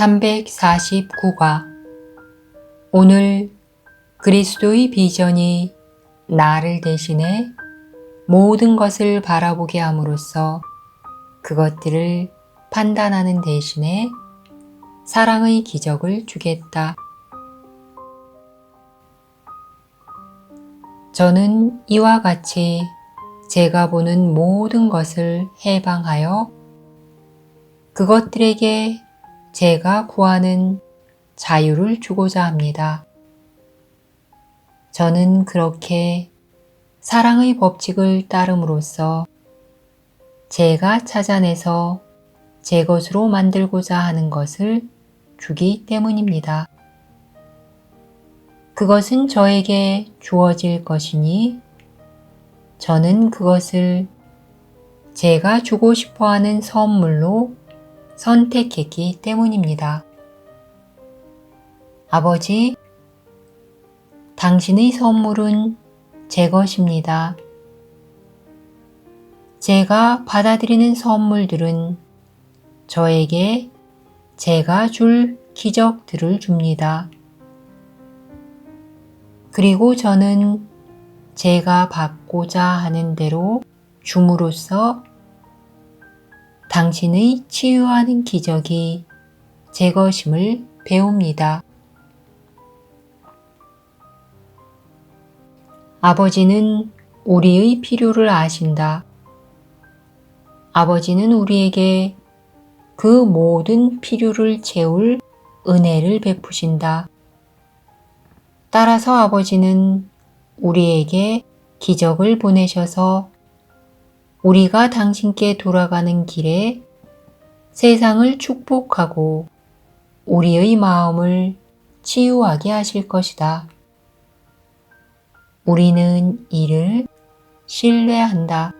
349과 오늘 그리스도의 비전이 나를 대신해 모든 것을 바라보게 함으로써 그것들을 판단하는 대신에 사랑의 기적을 주겠다. 저는 이와 같이 제가 보는 모든 것을 해방하여 그것들에게 제가 구하는 자유를 주고자 합니다. 저는 그렇게 사랑의 법칙을 따름으로써 제가 찾아내서 제 것으로 만들고자 하는 것을 주기 때문입니다. 그것은 저에게 주어질 것이니 저는 그것을 제가 주고 싶어 하는 선물로 선택했기 때문입니다. 아버지, 당신의 선물은 제 것입니다. 제가 받아들이는 선물들은 저에게 제가 줄 기적들을 줍니다. 그리고 저는 제가 받고자 하는 대로 줌으로써 당신의 치유하는 기적이 제 것임을 배웁니다. 아버지는 우리의 필요를 아신다. 아버지는 우리에게 그 모든 필요를 채울 은혜를 베푸신다. 따라서 아버지는 우리에게 기적을 보내셔서 우리가 당신께 돌아가는 길에 세상을 축복하고 우리의 마음을 치유하게 하실 것이다. 우리는 이를 신뢰한다.